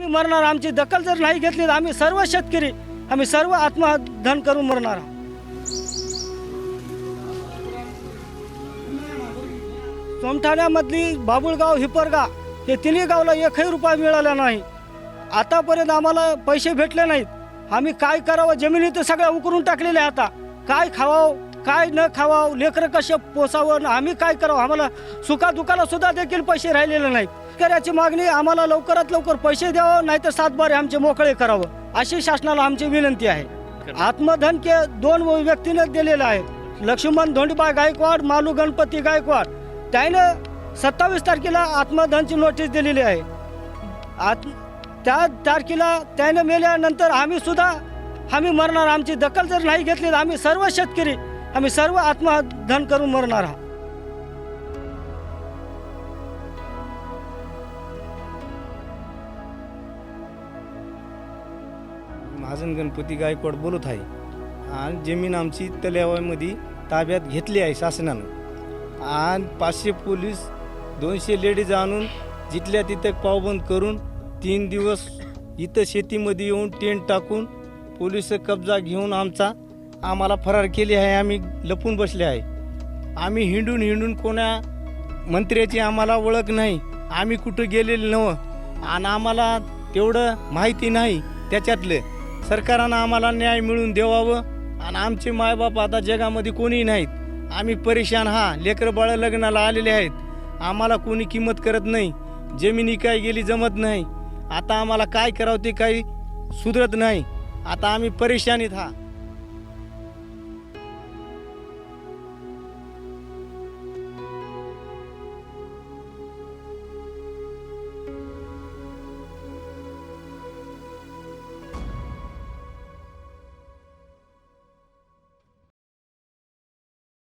आम्ही मरणार आमची दखल जर नाही घेतली तर आम्ही सर्व शेतकरी आम्ही सर्व आत्मधन करून मरणार आहोत. सोमठाण्यामधली बाबुळगाव हिपरगा हे तिन्ही गावला एकही रुपया मिळाला नाही. आतापर्यंत आम्हाला पैसे भेटले नाहीत. आम्ही काय करावं? जमिनी तर सगळ्या उकरून टाकलेल्या आता. काय खावावं? काय न खावावं लेकरं कसे पोसावं आम्ही काय करावं? आम्हाला सुखा सुद्धा देखील पैसे राहिलेले नाहीत. शेतकऱ्याची मागणी आम्हाला लवकरात लवकर पैसे द्यावं नाही तर सातबारे आमचे मोकळे करावं अशी शासनाला आमची विनंती आहे. आत्मधन के दोन व्यक्तीने दिलेलं आहे. लक्ष्मण धोंडीबा गायकवाड मालू गणपती गायकवाड. त्यानं सत्तावीस तारखेला आत्मधनची नोटीस दिलेली आहे. आत त्या तारखेला त्यानं मेल्यानंतर आम्ही सुद्धा आम्ही मरणार आमची दखल जर नाही घेतली तर आम्ही सर्व शेतकरी आम्ही सर्व आत्मधन करून मरणार आहोत. महाजन गणपती गायकवाड बोलत आहे. आणि जमीन आमची तलावामध्ये ताब्यात घेतली आहे शासनानं. आणि पाचशे पोलीस दोनशे लेडीज आणून जिथल्या तिथं पावबंद करून तीन दिवस इथं शेतीमध्ये येऊन टेंट टाकून पोलीस कब्जा घेऊन आमचा आम्हाला फरार केली आहे आम्ही लपून बसले आहे. आम्ही हिंडून हिंडून कोणा मंत्र्याची आम्हाला ओळख नाही आम्ही कुठं गेलेलं नवं आणि आम्हाला तेवढं माहिती नाही त्याच्यातलं. सरकारनं आम्हाला न्याय मिळून देवावं आणि आमचे मायबाप आता जगामध्ये कोणी नाहीत. आम्ही परेशान हा लेकरं बाळ लग्नाला आलेले आहेत. आम्हाला कोणी किंमत करत नाही जमिनी काय गेली जमत नाही. आता आम्हाला काय करावं ते काही सुधरत नाही. आता आम्ही परेशानीत हा.